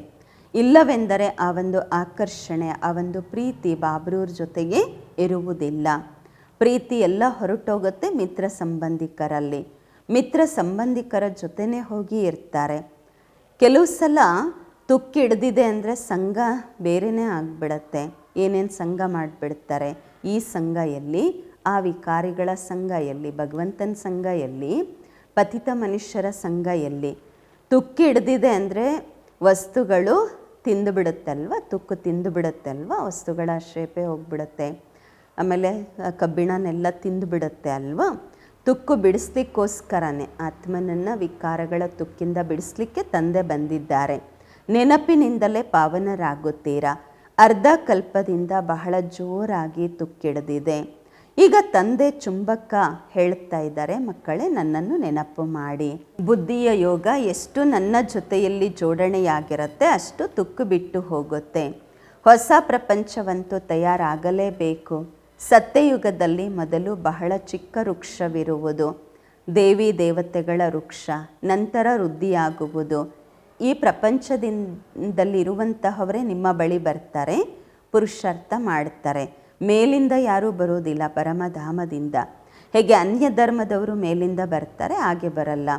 ಇಲ್ಲವೆಂದರೆ ಆ ಒಂದು ಆಕರ್ಷಣೆ ಆ ಒಂದು ಪ್ರೀತಿ ಬಾಬ್ರೂರ್ ಜೊತೆಗೆ ಇರುವುದಿಲ್ಲ. ಪ್ರೀತಿ ಎಲ್ಲ ಹೊರಟೋಗುತ್ತೆ ಮಿತ್ರ ಸಂಬಂಧಿಕರಲ್ಲಿ. ಮಿತ್ರ ಸಂಬಂಧಿಕರ ಜೊತೆನೇ ಹೋಗಿ ಇರ್ತಾರೆ. ಕೆಲವು ಸಲ ತುಕ್ಕಿಡ್ದಿದೆ ಅಂದರೆ ಸಂಘ ಬೇರೆನೇ ಆಗಿಬಿಡತ್ತೆ. ಏನೇನು ಸಂಘ ಮಾಡಿಬಿಡ್ತಾರೆ? ಈ ಸಂಘ ಎಲ್ಲಿ? ಆ ವಿಕಾರಿಗಳ ಸಂಘ ಎಲ್ಲಿ? ಭಗವಂತನ ಸಂಘ ಎಲ್ಲಿ? ಪತಿತ ಮನುಷ್ಯರ ಸಂಘ ಎಲ್ಲಿ? ತುಕ್ಕು ಹಿಡ್ದಿದೆ ಅಂದರೆ ವಸ್ತುಗಳು ತಿಂದು ಬಿಡುತ್ತಲ್ವ ತುಕ್ಕು ತಿಂದು ಬಿಡುತ್ತಲ್ವ ವಸ್ತುಗಳ ಶೇಪೆ ಹೋಗ್ಬಿಡುತ್ತೆ. ಆಮೇಲೆ ಕಬ್ಬಿಣನೆಲ್ಲ ತಿಂದು ಬಿಡುತ್ತೆ ಅಲ್ವಾ? ತುಕ್ಕು ಬಿಡಿಸ್ಲಿಕ್ಕೋಸ್ಕರನೇ, ಆತ್ಮನನ್ನು ವಿಕಾರಗಳ ತುಕ್ಕಿಂದ ಬಿಡಿಸ್ಲಿಕ್ಕೆ ತಂದೆ ಬಂದಿದ್ದಾರೆ. ನೆನಪಿನಿಂದಲೇ ಪಾವನರಾಗುತ್ತೀರಾ? ಅರ್ಧ ಕಲ್ಪದಿಂದ ಬಹಳ ಜೋರಾಗಿ ತುಕ್ಕಿಡ್ದಿದೆ. ಈಗ ತಂದೆ ಚುಂಬಕ್ಕ ಹೇಳ್ತಾ ಇದ್ದಾರೆ, ಮಕ್ಕಳೇ ನನ್ನನ್ನು ನೆನಪು ಮಾಡಿ. ಬುದ್ಧಿಯ ಯೋಗ ಎಷ್ಟು ನನ್ನ ಜೊತೆಯಲ್ಲಿ ಜೋಡಣೆಯಾಗಿರುತ್ತೆ, ಅಷ್ಟು ತುಕ್ಕು ಬಿಟ್ಟು ಹೋಗುತ್ತೆ. ಹೊಸ ಪ್ರಪಂಚವಂತೂ ತಯಾರಾಗಲೇಬೇಕು. ಸತ್ಯಯುಗದಲ್ಲಿ ಮೊದಲು ಬಹಳ ಚಿಕ್ಕ ವೃಕ್ಷವಿರುವುದು. ದೇವಿ ದೇವತೆಗಳ ವೃಕ್ಷ, ನಂತರ ವೃದ್ಧಿಯಾಗುವುದು. ಈ ಪ್ರಪಂಚದಿಂದಲ್ಲಿರುವಂತಹವರೇ ನಿಮ್ಮ ಬಳಿ ಬರ್ತಾರೆ, ಪುರುಷಾರ್ಥ ಮಾಡ್ತಾರೆ. ಮೇಲಿಂದ ಯಾರೂ ಬರೋದಿಲ್ಲ ಪರಮಧಾಮದಿಂದ. ಹೇಗೆ ಅನ್ಯ ಧರ್ಮದವರು ಮೇಲಿಂದ ಬರ್ತಾರೆ, ಹಾಗೆ ಬರಲ್ಲ.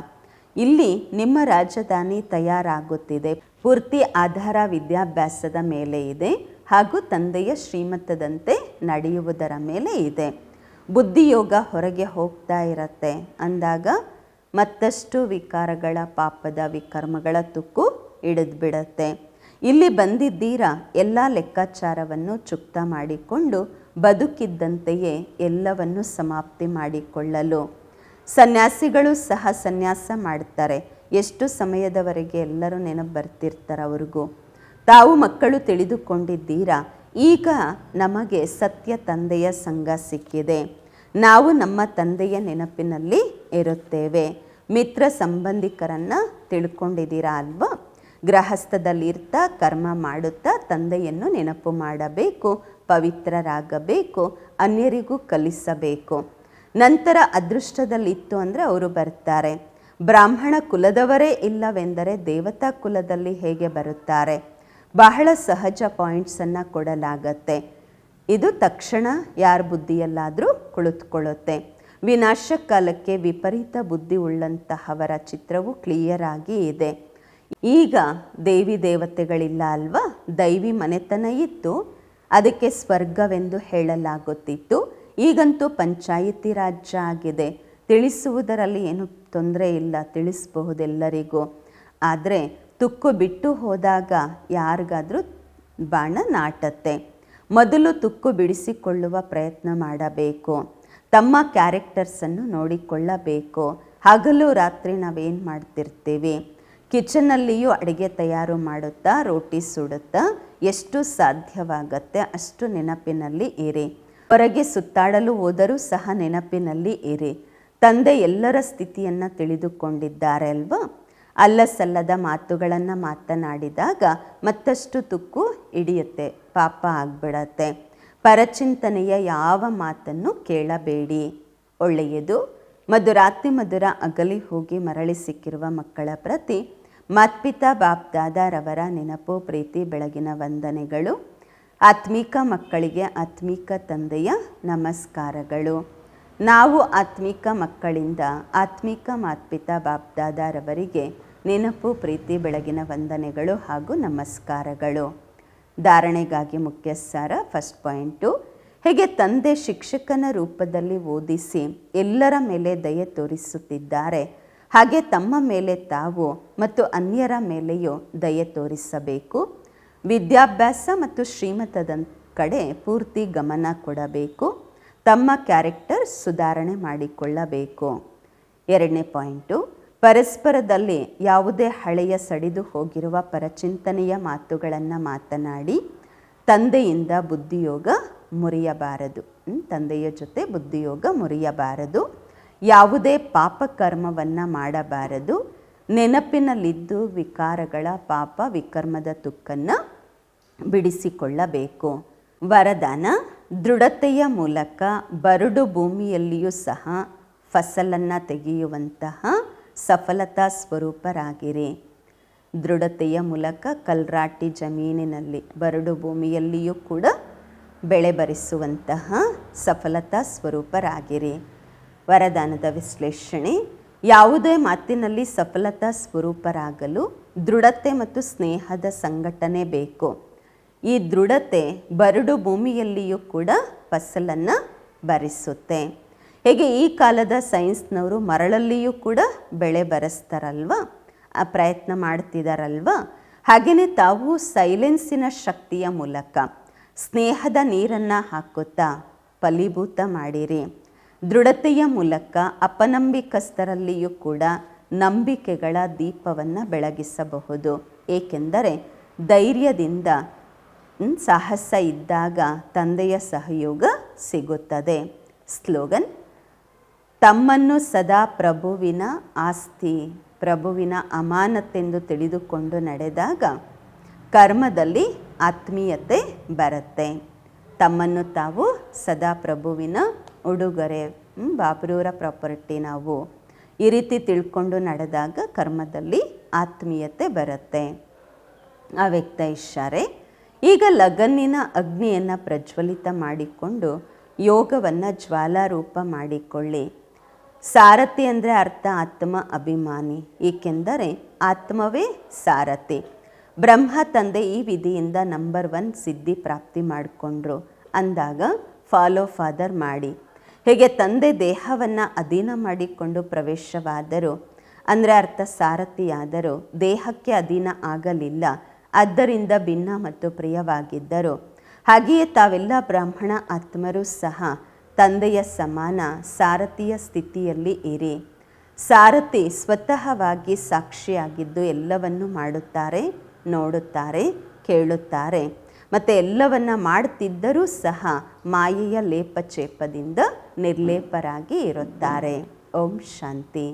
ಇಲ್ಲಿ ನಿಮ್ಮ ರಾಜಧಾನಿ ತಯಾರಾಗುತ್ತಿದೆ. ಪೂರ್ತಿ ಆಧಾರ ವಿದ್ಯಾಭ್ಯಾಸದ ಮೇಲೆ ಇದೆ ಹಾಗೂ ತಂದೆಯ ಶ್ರೀಮಂತದಂತೆ ನಡೆಯುವುದರ ಮೇಲೆ ಇದೆ. ಬುದ್ಧಿಯೋಗ ಹೊರಗೆ ಹೋಗ್ತಾ ಇರತ್ತೆ. ಅಂದಾಗ ಮತ್ತಷ್ಟು ವಿಕಾರಗಳ, ಪಾಪದ, ವಿಕರ್ಮಗಳ ತುಕ್ಕು ಹಿಡಿದ್ಬಿಡತ್ತೆ. ಇಲ್ಲಿ ಬಂದಿದ್ದೀರಾ ಎಲ್ಲ ಲೆಕ್ಕಾಚಾರವನ್ನು ಚುಕ್ತ ಮಾಡಿಕೊಂಡು ಬದುಕಿದ್ದಂತೆಯೇ ಎಲ್ಲವನ್ನು ಸಮಾಪ್ತಿ ಮಾಡಿಕೊಳ್ಳಲು. ಸನ್ಯಾಸಿಗಳು ಸಹ ಸನ್ಯಾಸ ಮಾಡ್ತಾರೆ. ಎಷ್ಟು ಸಮಯದವರೆಗೆ ಎಲ್ಲರೂ ನೆನಪು ಬರ್ತಿರ್ತಾರೆ ಅವ್ರಿಗೂ. ತಾವು ಮಕ್ಕಳು ತಿಳಿದುಕೊಂಡಿದ್ದೀರಾ? ಈಗ ನಮಗೆ ಸತ್ಯ ತಂದೆಯ ಸಂಘ ಸಿಕ್ಕಿದೆ. ನಾವು ನಮ್ಮ ತಂದೆಯ ನೆನಪಿನಲ್ಲಿ ಇರುತ್ತೇವೆ. ಮಿತ್ರ ಸಂಬಂಧಿಕರನ್ನು ತಿಳ್ಕೊಂಡಿದ್ದೀರಾ ಅಲ್ವಾ? ಗೃಹಸ್ಥದಲ್ಲಿರ್ತಾ, ಕರ್ಮ ಮಾಡುತ್ತಾ ತಂದೆಯನ್ನು ನೆನಪು ಮಾಡಬೇಕು, ಪವಿತ್ರರಾಗಬೇಕು, ಅನ್ಯರಿಗೂ ಕಲಿಸಬೇಕು. ನಂತರ ಅದೃಷ್ಟದಲ್ಲಿತ್ತು ಅಂದರೆ ಅವರು ಬರ್ತಾರೆ. ಬ್ರಾಹ್ಮಣ ಕುಲದವರೇ ಇಲ್ಲವೆಂದರೆ ದೇವತಾ ಕುಲದಲ್ಲಿ ಹೇಗೆ ಬರುತ್ತಾರೆ? ಬಹಳ ಸಹಜ ಪಾಯಿಂಟ್ಸನ್ನು ಕೊಡಲಾಗತ್ತೆ. ಇದು ತಕ್ಷಣ ಯಾರ ಬುದ್ಧಿಯಲ್ಲಾದರೂ ಕುಳಿತುಕೊಳ್ಳುತ್ತೆ. ವಿನಾಶ ಕಾಲಕ್ಕೆ ವಿಪರೀತ ಬುದ್ಧಿ ಉಳ್ಳಂತಹವರ ಚಿತ್ರವು ಕ್ಲಿಯರ್ ಆಗಿ ಇದೆ. ಈಗ ದೇವಿ ದೇವತೆಗಳಿಲ್ಲ ಅಲ್ವಾ? ದೈವಿ ಮನೆತನ ಇತ್ತು. ಅದಕ್ಕೆ ಸ್ವರ್ಗವೆಂದು ಹೇಳಲಾಗುತ್ತಿತ್ತು. ಈಗಂತೂ ಪಂಚಾಯಿತಿ ರಾಜ್ಯ ಆಗಿದೆ. ತಿಳಿಸುವುದರಲ್ಲಿ ಏನು ತೊಂದರೆ ಇಲ್ಲ, ತಿಳಿಸಬಹುದೆಲ್ಲರಿಗೂ. ಆದರೆ ತುಕ್ಕು ಬಿಟ್ಟು ಹೋದಾಗ ಯಾರಿಗಾದರೂ ಬಾಣ ನಾಟತ್ತೆ. ಮೊದಲು ತುಕ್ಕು ಬಿಡಿಸಿಕೊಳ್ಳುವ ಪ್ರಯತ್ನ ಮಾಡಬೇಕು. ತಮ್ಮ ಕ್ಯಾರೆಕ್ಟರ್ಸನ್ನು ನೋಡಿಕೊಳ್ಳಬೇಕು. ಹಗಲು ರಾತ್ರಿ ನಾವೇನು ಮಾಡ್ತಿರ್ತೀವಿ? ಕಿಚನ್ನಲ್ಲಿಯೂ ಅಡುಗೆ ತಯಾರು ಮಾಡುತ್ತಾ ರೋಟಿ ಸುಡುತ್ತಾ ಎಷ್ಟು ಸಾಧ್ಯವಾಗತ್ತೆ ಅಷ್ಟು ನೆನಪಿನಲ್ಲಿ ಇರಿ. ಹೊರಗೆ ಸುತ್ತಾಡಲು ಹೋದರೂ ಸಹ ನೆನಪಿನಲ್ಲಿ ಇರಿ. ತಂದೆ ಎಲ್ಲರ ಸ್ಥಿತಿಯನ್ನು ತಿಳಿದುಕೊಂಡಿದ್ದಾರೆ ಅಲ್ವಾ ಅಲ್ಲಸಲ್ಲದ ಮಾತುಗಳನ್ನು ಮಾತನಾಡಿದಾಗ ಮತ್ತಷ್ಟು ತುಕ್ಕು ಹಿಡಿಯುತ್ತೆ, ಪಾಪ ಆಗ್ಬಿಡತ್ತೆ. ಪರಚಿಂತನೆಯ ಯಾವ ಮಾತನ್ನು ಕೇಳಬೇಡಿ. ಒಳ್ಳೆಯದು. ಮಧುರಾತಿ ಮಧುರ ಅಗಲಿ ಹೋಗಿ ಮರಳಿ ಸಿಕ್ಕಿರುವ ಮಕ್ಕಳ ಪ್ರತಿ ಮಾತ್ಪಿತಾ ಬಾಪ್ದಾದಾರವರ ನೆನಪು, ಪ್ರೀತಿ, ಬೆಳಗಿನ ವಂದನೆಗಳು. ಆತ್ಮಿಕ ಮಕ್ಕಳಿಗೆ ಆತ್ಮಿಕ ತಂದೆಯ ನಮಸ್ಕಾರಗಳು. ನಾವು ಆತ್ಮಿಕ ಮಕ್ಕಳಿಂದ ಆತ್ಮಿಕ ಮಾತ್ಪಿತಾ ಬಾಪ್ದಾದಾರವರಿಗೆ ನೆನಪು, ಪ್ರೀತಿ, ಬೆಳಗಿನ ವಂದನೆಗಳು ಹಾಗೂ ನಮಸ್ಕಾರಗಳು. ಧಾರಣೆಗಾಗಿ ಮುಖ್ಯ ಸಾರ ಫಸ್ಟ್ ಪಾಯಿಂಟು. ಹೇಗೆ ತಂದೆ ಶಿಕ್ಷಕನ ರೂಪದಲ್ಲಿ ಓದಿಸಿ ಎಲ್ಲರ ಮೇಲೆ ದಯೆ ತೋರಿಸುತ್ತಿದ್ದಾರೆ? ಹಾಗೆ ತಮ್ಮ ಮೇಲೆ ತಾವು ಮತ್ತು ಅನ್ಯರ ಮೇಲೆಯೂ ದಯೆ ತೋರಿಸಬೇಕು. ವಿದ್ಯಾಭ್ಯಾಸ ಮತ್ತು ಶ್ರೀಮತದ ಕಡೆ ಪೂರ್ತಿ ಗಮನ ಕೊಡಬೇಕು. ತಮ್ಮ ಕ್ಯಾರೆಕ್ಟರ್ ಸುಧಾರಣೆ ಮಾಡಿಕೊಳ್ಳಬೇಕು. ಎರಡನೇ ಪಾಯಿಂಟು, ಪರಸ್ಪರದಲ್ಲಿ ಯಾವುದೇ ಹಳೆಯ ಸಡಿದು ಹೋಗಿರುವ ಪರಚಿಂತನೆಯ ಮಾತುಗಳನ್ನು ಮಾತನಾಡಿ, ತಂದೆಯಿಂದ ಬುದ್ಧಿಯೋಗ ಮುರಿಯಬಾರದು. ತಂದೆಯ ಜೊತೆ ಬುದ್ಧಿಯೋಗ ಮುರಿಯಬಾರದು. ಯಾವುದೇ ಪಾಪಕರ್ಮವನ್ನು ಮಾಡಬಾರದು. ನೆನಪಿನಲ್ಲಿದ್ದು ವಿಕಾರಗಳ ಪಾಪ ವಿಕರ್ಮದ ತುಕ್ಕನ್ನು ಬಿಡಿಸಿಕೊಳ್ಳಬೇಕು. ವರದಾನ, ದೃಢತೆಯ ಮೂಲಕ ಬರಡು ಭೂಮಿಯಲ್ಲಿಯೂ ಸಹ ಫಸಲನ್ನು ತೆಗೆಯುವಂತಹ ಸಫಲತಾ ಸ್ವರೂಪರಾಗಿರಿ. ದೃಢತೆಯ ಮೂಲಕ ಕಲ್ರಾಟಿ ಜಮೀನಿನಲ್ಲಿ ಬರಡು ಭೂಮಿಯಲ್ಲಿಯೂ ಕೂಡ ಬೆಳೆ ಬರಿಸುವಂತಹ ಸಫಲತಾ ಸ್ವರೂಪರಾಗಿರಿ. ವರದಾನದ ವಿಶ್ಲೇಷಣೆ, ಯಾವುದೇ ಮಾತಿನಲ್ಲಿ ಸಫಲತಾ ಸ್ವರೂಪರಾಗಲು ದೃಢತೆ ಮತ್ತು ಸ್ನೇಹದ ಸಂಘಟನೆ ಬೇಕು. ಈ ದೃಢತೆ ಬರಡು ಭೂಮಿಯಲ್ಲಿಯೂ ಕೂಡ ಫಸಲನ್ನು ಬರಿಸುತ್ತೆ ಹೇಗೆ ಈ ಕಾಲದ ಸೈನ್ಸ್ನವರು ಮರಳಲ್ಲಿಯೂ ಕೂಡ ಬೆಳೆ ಬರೆಸ್ತಾರಲ್ವ? ಆ ಪ್ರಯತ್ನ ಮಾಡ್ತಿದಾರಲ್ವ? ಹಾಗೆಯೇ ತಾವು ಸೈಲೆನ್ಸಿನ ಶಕ್ತಿಯ ಮೂಲಕ ಸ್ನೇಹದ ನೀರನ್ನು ಹಾಕುತ್ತಾ ಫಲೀಭೂತ ಮಾಡಿರಿ. ದೃಢತೆಯ ಮೂಲಕ ಅಪನಂಬಿಕಸ್ಥರಲ್ಲಿಯೂ ಕೂಡ ನಂಬಿಕೆಗಳ ದೀಪವನ್ನು ಬೆಳಗಿಸಬಹುದು. ಏಕೆಂದರೆ ಧೈರ್ಯದಿಂದ ಸಾಹಸ ಇದ್ದಾಗ ತಂದೆಯ ಸಹಯೋಗ ಸಿಗುತ್ತದೆ. ಸ್ಲೋಗನ್, ತಮ್ಮನ್ನು ಸದಾ ಪ್ರಭುವಿನ ಆಸ್ತಿ, ಪ್ರಭುವಿನ ಅಮಾನತೆಂದು ತಿಳಿದುಕೊಂಡು ನಡೆದಾಗ ಕರ್ಮದಲ್ಲಿ ಆತ್ಮೀಯತೆ ಬರುತ್ತೆ. ತಮ್ಮನ್ನು ತಾವು ಸದಾ ಪ್ರಭುವಿನ ಉಡುಗೊರೆ. ಬಾಬ್ರೂರ ಪ್ರಾಪರ್ಟಿ ನಾವು ಈ ರೀತಿ ತಿಳ್ಕೊಂಡು ನಡೆದಾಗ ಕರ್ಮದಲ್ಲಿ ಆತ್ಮೀಯತೆ ಬರುತ್ತೆ. ಆ ವ್ಯಕ್ತ ಇದ್ದಾರೆ ಈಗ ಲಗನ್ನಿನ ಅಗ್ನಿಯನ್ನು ಪ್ರಜ್ವಲಿತ ಮಾಡಿಕೊಂಡು ಯೋಗವನ್ನು ಜ್ವಾಲಾರೂಪ ಮಾಡಿಕೊಳ್ಳಿ. ಸಾರಥಿ ಅಂದರೆ ಅರ್ಥ ಆತ್ಮ ಅಭಿಮಾನಿ. ಏಕೆಂದರೆ ಆತ್ಮವೇ ಸಾರಥಿ. ಬ್ರಹ್ಮ ತಂದೆ ಈ ವಿಧಿಯಿಂದ ನಂಬರ್ ಒನ್ ಸಿದ್ಧಿ ಪ್ರಾಪ್ತಿ ಮಾಡಿಕೊಂಡ್ರು. ಅಂದಾಗ ಫಾಲೋ ಫಾದರ್ ಮಾಡಿ. ಹೇಗೆ ತಂದೆ ದೇಹವನ್ನು ಅಧೀನ ಮಾಡಿಕೊಂಡು ಪ್ರವೇಶವಾದರೂ, ಅಂದರೆ ಅರ್ಥ ಸಾರಥಿಯಾದರೂ, ದೇಹಕ್ಕೆ ಅಧೀನ ಆಗಲಿಲ್ಲ, ಆದ್ದರಿಂದ ಭಿನ್ನ ಮತ್ತು ಪ್ರಿಯವಾಗಿದ್ದರು. ಹಾಗೆಯೇ ತಾವೆಲ್ಲ ಬ್ರಾಹ್ಮಣ ಆತ್ಮರು ಸಹ ತಂದೆಯ ಸಮಾನ, ಸಾರಥಿಯ ಸ್ಥಿತಿಯಲ್ಲಿ ಇರಿ. ಸಾರಥಿ ಸ್ವತಃವಾಗಿ ಸಾಕ್ಷಿಯಾಗಿದ್ದು ಎಲ್ಲವನ್ನು ಮಾಡುತ್ತಾರೆ, ನೋಡುತ್ತಾರೆ, ಕೇಳುತ್ತಾರೆ. ಮತ್ತು ಎಲ್ಲವನ್ನು ಮಾಡ್ತಿದ್ದರೂ ಸಹ ಮಾಯೆಯ ಲೇಪಚೇಪದಿಂದ ನಿರ್ಲೇಪರಾಗಿ ಇರುತ್ತಾರೆ. ಓಂ ಶಾಂತಿ.